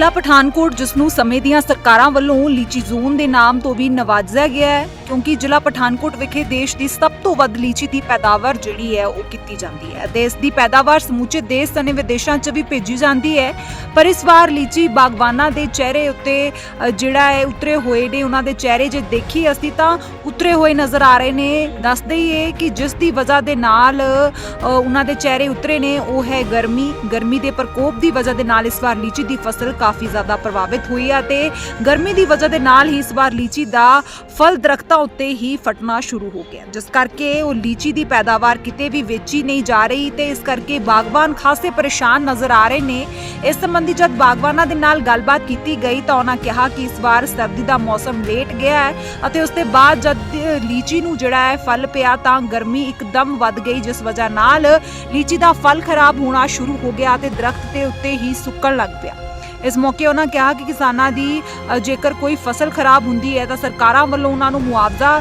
ਜ਼ਿਲ੍ਹਾ ਪਠਾਨਕੋਟ, ਜਿਸ ਨੂੰ ਸਮੇਂ ਦੀਆਂ ਸਰਕਾਰਾਂ ਵੱਲੋਂ ਲੀਚੀ ਜ਼ੋਨ ਦੇ ਨਾਮ ਤੋਂ ਵੀ ਨਵਾਜ਼ਿਆ ਗਿਆ ਹੈ, ਕਿਉਂਕਿ ਜ਼ਿਲ੍ਹਾ ਪਠਾਨਕੋਟ ਵਿਖੇ ਦੇਸ਼ ਦੀ ਸਭ ਤੋਂ ਵੱਧ ਲੀਚੀ ਦੀ ਪੈਦਾਵਾਰ ਜਿਹੜੀ ਹੈ, ਉਹ ਕੀਤੀ ਜਾਂਦੀ ਹੈ। ਇਸ ਦੀ ਪੈਦਾਵਾਰ ਸਮੁੱਚੇ ਦੇਸ਼ ਸਣੇ ਵਿਦੇਸ਼ਾਂ 'ਚ ਵੀ ਭੇਜੀ ਜਾਂਦੀ ਹੈ, ਪਰ ਇਸ ਵਾਰ ਲੀਚੀ ਬਾਗਵਾਨਾਂ ਦੇ ਚਿਹਰੇ ਉੱਤੇ ਜਿਹੜਾ ਹੈ, ਉਤਰੇ ਹੋਏ ਨੇ, ਉਹਨਾਂ ਦੇ ਚਿਹਰੇ ਜੇ ਦੇਖੀ ਅਸੀਂ ਤਾਂ ਉਤਰੇ ਹੋਏ ਨਜ਼ਰ ਆ ਰਹੇ ਨੇ। ਦੱਸ ਹੀ ਕਿ ਜਿਸ ਦੀ ਵਜ੍ਹਾ ਦੇ ਨਾਲ ਉਹਨਾਂ ਦੇ ਚਿਹਰੇ ਉਤਰੇ ਨੇ, ਉਹ ਹੈ ਗਰਮੀ। ਗਰਮੀ ਦੇ ਪ੍ਰਕੋਪ ਦੀ ਵਜ੍ਹਾ ਦੇ ਨਾਲ ਇਸ ਵਾਰ ਲੀਚੀ ਦੀ ਫਸਲ ਕਾਫੀ ਜ਼ਿਆਦਾ ਪ੍ਰਭਾਵਿਤ ਹੋਈ ਹੈ ਤੇ ਗਰਮੀ ਦੀ ਵਜ੍ਹਾ ਦੇ ਨਾਲ ਹੀ ਇਸ ਵਾਰ ਲੀਚੀ ਦਾ ਫਲ ਦਰਖਤਾਂ ਉੱਤੇ ਹੀ ਫਟਣਾ ਸ਼ੁਰੂ ਹੋ ਗਿਆ। ਜਿਸ ਕਰਕੇ ਉਹ ਲੀਚੀ ਦੀ ਪੈਦਾਵਾਰ ਕਿਤੇ ਵੀ ਵੇਚੀ ਨਹੀਂ ਜਾ ਰਹੀ ਤੇ ਇਸ ਕਰਕੇ ਬਾਗਬਾਨ ਖਾਸੇ ਪਰੇਸ਼ਾਨ ਨਜ਼ਰ ਆ ਰਹੇ ਨੇ। ਇਸ ਸੰਬੰਧੀ ਜਦ ਬਾਗਬਾਨਾਂ ਦੇ ਨਾਲ ਗੱਲਬਾਤ ਕੀਤੀ ਗਈ ਤਾਂ ਉਹਨਾਂ ਕਿਹਾ ਕਿ ਇਸ ਵਾਰ ਸਰਦੀ ਦਾ ਮੌਸਮ ਲੇਟ ਗਿਆ ਹੈ ਅਤੇ ਉਸ ਦੇ ਬਾਅਦ ਜਦ ਲੀਚੀ ਨੂੰ ਜਿਹੜਾ ਹੈ ਫਲ ਪਿਆ ਤਾਂ ਗਰਮੀ ਇੱਕਦਮ ਵੱਧ ਗਈ, ਜਿਸ ਵਜ੍ਹਾ ਨਾਲ ਲੀਚੀ ਦਾ ਫਲ ਖਰਾਬ ਹੋਣਾ ਸ਼ੁਰੂ ਹੋ ਗਿਆ ਤੇ ਦਰਖਤ ਦੇ ਉੱਤੇ ਹੀ ਸੁੱਕਣ ਲੱਗ ਪਿਆ। ਇਸ ਮੌਕੇ ਉਹਨਾਂ ਕਿਹਾ ਕਿ ਕਿਸਾਨਾਂ ਦੀ ਜੇਕਰ ਕੋਈ ਫਸਲ ਖਰਾਬ ਹੁੰਦੀ ਹੈ ਤਾਂ ਸਰਕਾਰਾਂ ਵੱਲੋਂ ਉਹਨਾਂ ਨੂੰ ਮੁਆਵਜ਼ਾ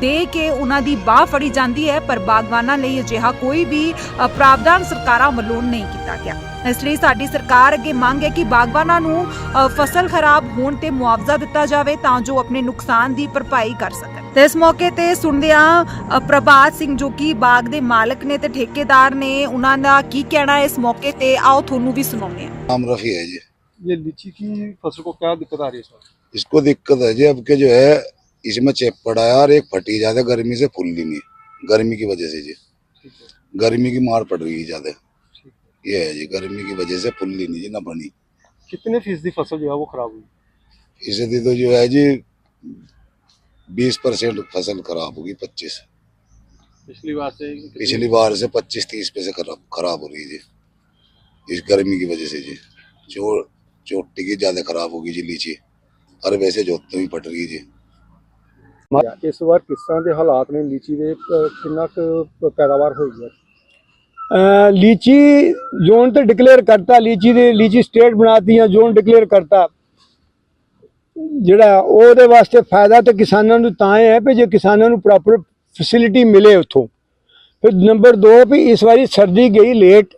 ਦੇ ਕੇ ਉਹਨਾਂ ਦੀ ਬਾਹ ਫੜੀ ਜਾਂਦੀ ਹੈ, ਪਰ ਬਾਗਬਾਨਾਂ ਲਈ ਅਜਿਹਾ ਕੋਈ ਵੀ ਪ੍ਰਾਵਧਾਨ ਸਰਕਾਰਾਂ ਵੱਲੋਂ ਨਹੀਂ ਕੀਤਾ ਗਿਆ। ਇਸ ਲਈ ਸਾਡੀ ਸਰਕਾਰ ਅੱਗੇ ਮੰਗ ਹੈ ਕਿ ਬਾਗਬਾਨਾਂ ਨੂੰ ਫਸਲ ਖਰਾਬ ਹੋਣ ਤੇ ਮੁਆਵਜ਼ਾ ਦਿੱਤਾ ਜਾਵੇ ਤਾਂ ਜੋ ਆਪਣੇ ਨੁਕਸਾਨ ਦੀ ਭਰਪਾਈ ਕਰ ਸਕਣ। ਤੇ ਇਸ ਮੌਕੇ ਤੇ ਸੁਣਦਿਆਂ ਪ੍ਰਭਾਤ ਸਿੰਘ ਜੋ ਕਿ ਬਾਗ ਦੇ ਮਾਲਕ ਨੇ ਤੇ ਠੇਕੇਦਾਰ ਨੇ, ਉਹਨਾਂ ਦਾ ਕੀ ਕਹਿਣਾ ਇਸ ਮੌਕੇ ਤੇ? ਆਓ ਤੁਹਾਨੂੰ ਵੀ ਸੁਣਾਉਂਦੇ ਹਾਂ। ਨਾਮ ਰਫੀ ਹੈ ਜੀ। ये लीची की फ़सल को क्या दिक्कत आ रही है इसको दिक्कत है जी अब के जो है इसमें चेप पड़ा है और एक फटी ज़्यादा गर्मी से फूल नहीं गर्मी की वजह से जी। गर्मी की मार पड़ रही है ज़्यादा। ये है जी गर्मी की वजह से फूल नहीं जी ना बनी। कितने फ़ीसदी फ़सल जो है वो खराब हुई? इससे तो जो है जी बीस परसेंट फ़सल खराब होगी पच्चीस। पिछली बार से पिछली बार से पच्चीस तीस पे से खराब खराब हो रही है जी। इस गर्मी की वजह से जी। चो चोटी की ज्यादा खराब होगी जी लीची और वैसे जोत भी फट रही है जी ਇਸ ਵਾਰ ਕਿਸ ਤਰ੍ਹਾਂ ਦੇ ਹਾਲਾਤ ਨੇ ਲੀਚੀ ਦੇ ਅਹ, ਕਿੰਨਾ ਕੁ ਪੈਦਾਵਾਰ ਹੋਈ ਹੈ ਅ, ਲੀਚੀ ਜ਼ੋਨ ਤੇ ਡਿਕਲੇਅਰ ਕਰਤਾ ਲੀਚੀ ਦੇ ਲੀਚੀ ਸਟੇਟ ਬਣਾਤੀਆਂ ਜ਼ੋਨ ਡਿਕਲੇਅਰ ਕਰਤਾ ਜਿਹੜਾ ਉਹਦੇ ਵਾਸਤੇ ਫਾਇਦਾ ਤੇ ਕਿਸਾਨਾਂ ਨੂੰ ਤਾਂ ਹੈ ਵੀ ਜੇ ਕਿਸਾਨਾਂ ਨੂੰ ਪ੍ਰੋਪਰ ਫੈਸਿਲਿਟੀ ਮਿਲੇ ਉੱਥੋਂ ਫਿਰ ਨੰਬਰ 2 ਵੀ ਇਸ ਵਾਰੀ ਸਰਦੀ ਗਈ ਲੇਟ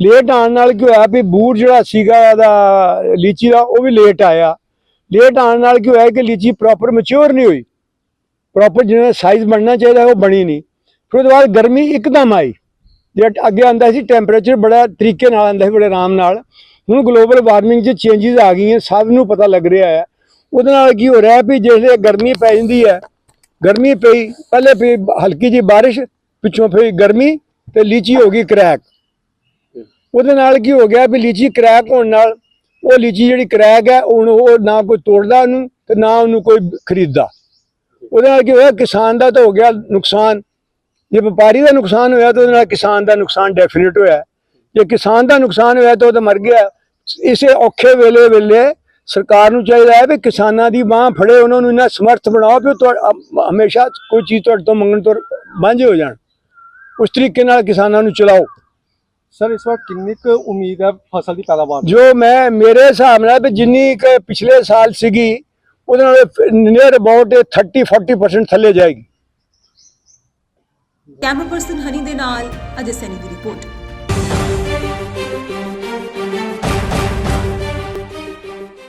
ਲੇਟ ਆਉਣ ਨਾਲ ਕੀ ਹੋਇਆ ਵੀ ਬੂਰ ਜਿਹੜਾ ਸੀਗਾ ਇਹਦਾ, ਲੀਚੀ ਦਾ, ਉਹ ਵੀ ਲੇਟ ਆਇਆ। ਲੇਟ ਆਉਣ ਨਾਲ ਕੀ ਹੋਇਆ ਕਿ ਲੀਚੀ ਪ੍ਰੋਪਰ ਮੈਚੁਰ ਨਹੀਂ ਹੋਈ। ਪ੍ਰੋਪਰ ਜਿਹੜਾ ਸਾਈਜ਼ ਬਣਨਾ ਚਾਹੀਦਾ, ਉਹ ਬਣੀ ਨਹੀਂ। ਫਿਰ ਉਹਦੇ ਬਾਅਦ ਗਰਮੀ ਇੱਕਦਮ ਆਈ। ਜੇ ਅੱਗੇ ਆਂਦਾ ਸੀ ਟੈਂਪਰੇਚਰ ਬੜਾ ਤਰੀਕੇ ਨਾਲ ਆਂਦਾ ਸੀ, ਬੜੇ ਆਰਾਮ ਨਾਲ। ਹੁਣ ਗਲੋਬਲ ਵਾਰਮਿੰਗ 'ਚ ਚੇਂਜਸ ਆ ਗਈਆਂ, ਸਭ ਨੂੰ ਪਤਾ ਲੱਗ ਰਿਹਾ ਹੈ। ਉਹਦੇ ਨਾਲ ਕੀ ਹੋ ਰਿਹਾ ਵੀ ਜਿਹੜੇ ਗਰਮੀ ਪੈ ਜਾਂਦੀ ਹੈ, ਗਰਮੀ ਪਈ, ਪਹਿਲੇ ਪਈ ਹਲਕੀ ਜੀ ਬਾਰਿਸ਼, ਪਿੱਛੋਂ ਫਿਰ ਗਰਮੀ ਤੇ ਲੀਚੀ ਹੋ ਗਈ ਕਰੈਕ ਉਹਦੇ ਨਾਲ ਕੀ ਹੋ ਗਿਆ ਵੀ ਲੀਚੀ ਕਰੈਕ ਹੋਣ ਨਾਲ ਉਹ ਲੀਚੀ ਜਿਹੜੀ ਕਰੈਕ ਹੈ ਹੁਣ ਉਹ ਨਾ ਕੋਈ ਤੋੜਦਾ ਉਹਨੂੰ ਤੇ ਨਾ ਉਹਨੂੰ ਕੋਈ ਖਰੀਦਦਾ। ਉਹਦੇ ਨਾਲ ਕੀ ਹੋਇਆ, ਕਿਸਾਨ ਦਾ ਤਾਂ ਹੋ ਗਿਆ ਨੁਕਸਾਨ। ਜੇ ਵਪਾਰੀ ਦਾ ਨੁਕਸਾਨ ਹੋਇਆ ਤਾਂ ਉਹਦੇ ਨਾਲ ਕਿਸਾਨ ਦਾ ਨੁਕਸਾਨ ਡੈਫੀਨਿਟ ਹੋਇਆ। ਜੇ ਕਿਸਾਨ ਦਾ ਨੁਕਸਾਨ ਹੋਇਆ ਤਾਂ ਉਹ ਤਾਂ ਮਰ ਗਿਆ। ਇਸੇ ਔਖੇ ਵੇਲੇ ਵੇਲੇ ਸਰਕਾਰ ਨੂੰ ਚਾਹੀਦਾ ਹੈ ਵੀ ਕਿਸਾਨਾਂ ਦੀ ਬਾਹ ਫੜੇ, ਉਹਨਾਂ ਨੂੰ ਇੰਨਾ ਸਮਰਥ ਬਣਾਓ ਵੀ ਉਹ ਤੁਹਾ- ਹਮੇਸ਼ਾ ਕੋਈ ਚੀਜ਼ ਤੁਹਾਡੇ ਤੋਂ ਮੰਗਣ ਤੋਂ ਵਾਂਝੇ ਹੋ ਜਾਣ। ਉਸ ਤਰੀਕੇ ਨਾਲ ਕਿਸਾਨਾਂ ਨੂੰ ਚਲਾਓ। ਸਰ ਇਸ ਵਾਰ ਕਿੰਨੀ ਕੁ ਉਮੀਦ ਹੈ ਫਸਲ ਦੀ ਪੈਦਾਵਾਰ? ਜੋ ਮੈਂ ਮੇਰੇ ਹਿਸਾਬ ਨਾਲ ਵੀ ਜਿੰਨੀ ਕੁ ਪਿਛਲੇ ਸਾਲ ਸੀਗੀ ਉਹਦੇ ਨਾਲ ਨੀਅਰ ਅਬਾਊਟ 30 40% ਥੱਲੇ ਜਾਏਗੀ ਕੈਮਰਾ ਪਰਸਨ ਹਨੀ ਦੇ ਨਾਲ ਅਜੇ ਸੈਨੀ ਦੀ ਰਿਪੋਰਟ